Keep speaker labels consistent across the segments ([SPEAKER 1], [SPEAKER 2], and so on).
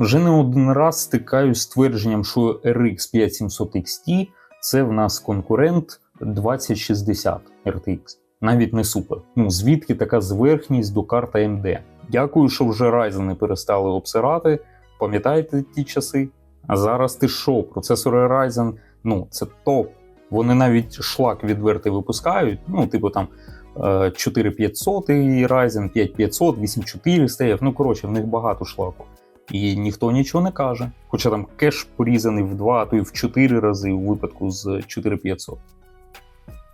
[SPEAKER 1] Вже не один раз стикаюсь з твердженням, що RX 5700 XT це в нас конкурент 2060 RTX. Навіть не супер. Ну звідки така зверхність до карт AMD? Дякую, що вже Ryzen не перестали обсирати. Пам'ятаєте ті часи? А зараз ти що? Процесори Ryzen, ну це топ. Вони навіть шлак відвертий випускають. Ну, типу там е, 4500 і Ryzen, 5500, 8400. Ну коротше, в них багато шлаку. І ніхто нічого не каже. Хоча там кеш порізаний в 2, а то й в 4 рази у випадку з 4500.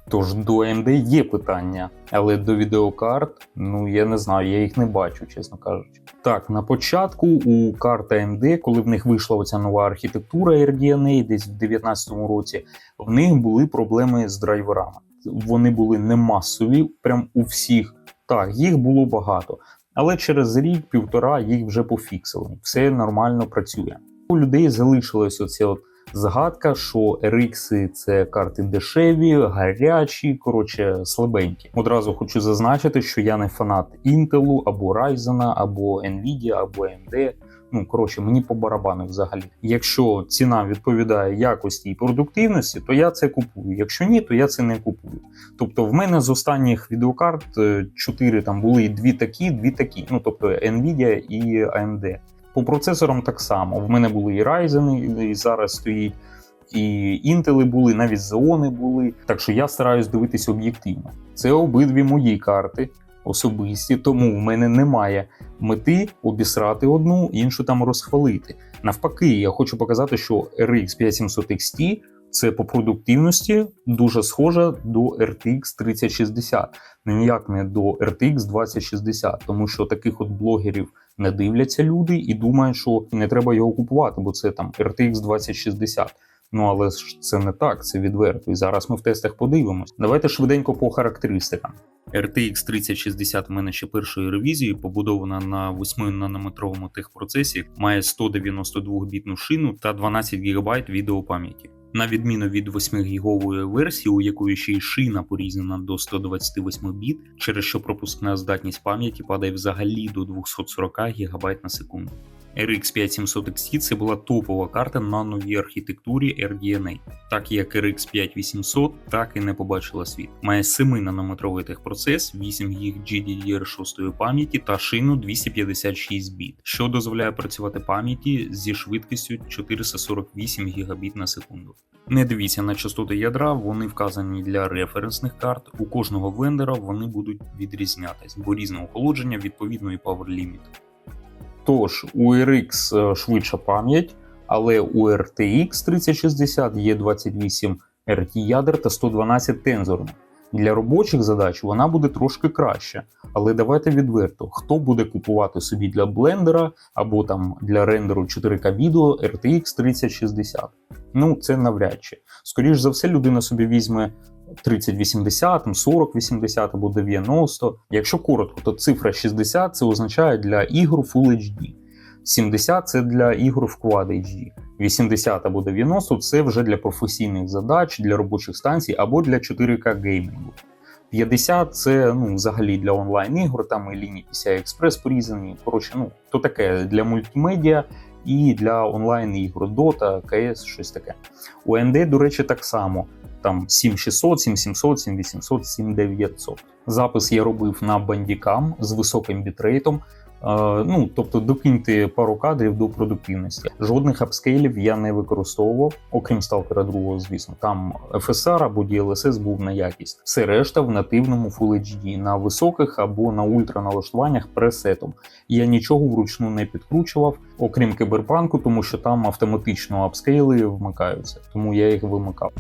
[SPEAKER 1] Тож до AMD є питання, але до відеокарт, ну я не знаю, я їх не бачу, чесно кажучи. Так, на початку у карт AMD, коли в них вийшла оця нова архітектура RDNA десь в 2019 році, в них були проблеми з драйверами. Вони були не масові, прям у всіх. Так, їх було багато. Але через рік-півтора їх вже пофіксили. Все нормально працює. У людей залишилось оце от Згадка, що RX це карти дешеві, гарячі, коротше, слабенькі. Одразу хочу зазначити, що я не фанат Intel, або Ryzen, або Nvidia, або AMD. Ну, коротше, мені по барабану взагалі. Якщо ціна відповідає якості і продуктивності, то я це купую. Якщо ні, то я це не купую. Тобто, в мене з останніх відеокарт 4 там були дві такі, дві такі. Ну тобто Nvidia і AMD. По процесорам так само. В мене були і Ryzen, і зараз стоїть, і Intel були, навіть Xeon були. Так що я стараюсь дивитися об'єктивно. Це обидві мої карти особисті, тому в мене немає мети обісрати одну, іншу там розхвалити. Навпаки, я хочу показати, що RX 5700 XT це по продуктивності дуже схоже до RTX 3060, ніяк не до RTX 2060, тому що таких от блогерів не дивляться люди і думають, що не треба його купувати, бо це там RTX 2060. Ну але ж це не так, це відверто. І зараз ми в тестах подивимось. Давайте швиденько по характеристикам. RTX 3060 в мене ще першої ревізії, побудована на 8-нанометровому техпроцесі, має 192-бітну шину та 12 ГБ відеопам'яті. На відміну від 8-гігової версії, у якої ще й шина порізана до 128 біт, через що пропускна здатність пам'яті падає взагалі до 240 ГБ на секунду. RX 5700 XT це була топова карта на новій архітектурі RDNA, так як RX 5800 так і не побачила світ. Має 7-нанометровий техпроцес, 8 ГБ GDDR6 пам'яті та шину 256 біт, що дозволяє працювати пам'яті зі швидкістю 448 Гбіт на секунду. Не дивіться на частоти ядра, вони вказані для референсних карт. У кожного вендора вони будуть відрізнятись, бо різне охолодження відповідно і Power Limit. Тож, у RX е, швидша пам'ять, але у RTX 3060 є 28 RT ядер та 112 тензорних. Для робочих задач вона буде трошки краще, але давайте відверто, хто буде купувати собі для блендера або там для рендеру 4К відео RTX 3060. Ну це навряд чи. Скоріше за все, людина собі візьме 3080, 4080 або 90. Якщо коротко, то цифра 60 це означає для ігор Full HD. 70 це для ігор в Quad HD. 80 або 90 це вже для професійних задач, для робочих станцій або для 4К геймінгу. 50 це ну, взагалі для онлайн-ігор, там і лінії PCI Express порізані. Коротше, ну, то таке для мультимедіа і для онлайн-ігор Dota, CS, щось таке. У AMD, до речі, так само там 7600, 7700, 7800, 7900. Запис я робив на бандікам з високим бітрейтом. Ну, тобто докиньте пару кадрів до продуктивності. Жодних апскейлів я не використовував, окрім сталкера другого, звісно. Там FSR або DLSS був на якість. Все решта в нативному Full HD на високих або на ультраналаштуваннях пресетом. Я нічого вручну не підкручував, окрім киберпанку, тому що там автоматично апскейли вмикаються, тому я їх вимикав.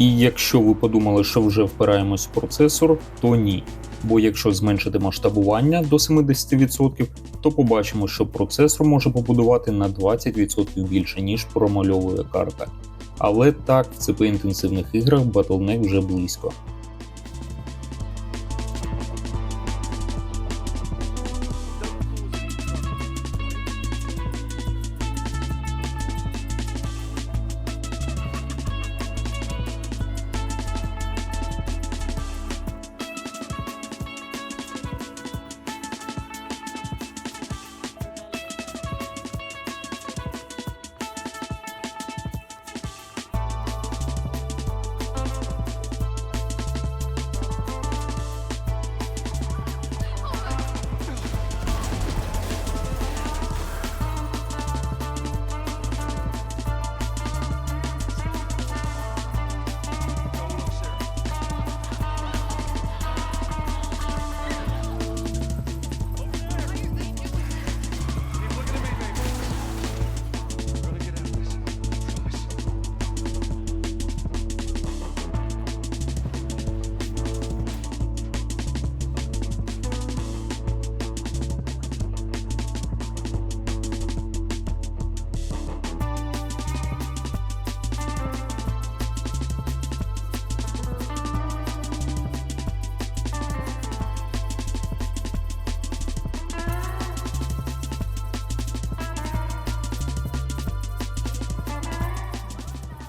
[SPEAKER 1] І якщо ви подумали, що вже впираємось в процесор, то ні. Бо якщо зменшити масштабування до 70%, то побачимо, що процесор може побудувати на 20% більше, ніж промальовує карта. Але так, в цп інтенсивних іграх Battle.net вже близько.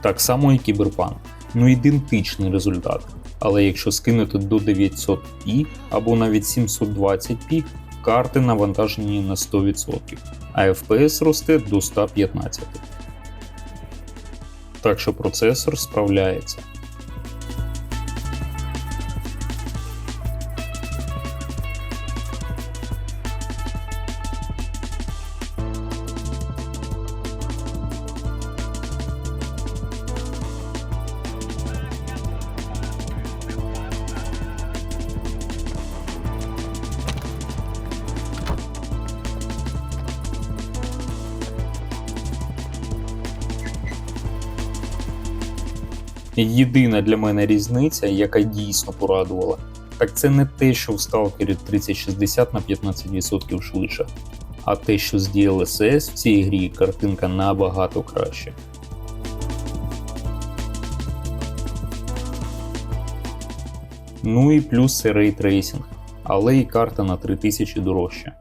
[SPEAKER 1] Так само і Кіберпанк. Ну ідентичний результат. Але якщо скинути до 900 і або навіть 720p, карти навантажені на 100%, а FPS росте до 115. Так що процесор справляється. Єдина для мене різниця, яка дійсно порадувала, так це не те, що в Stalker 3060 на 15% швидше, а те, що з DLSS в цій грі картинка набагато краще. Ну і плюс це рейтрейсинг, але і карта на 3000 дорожча.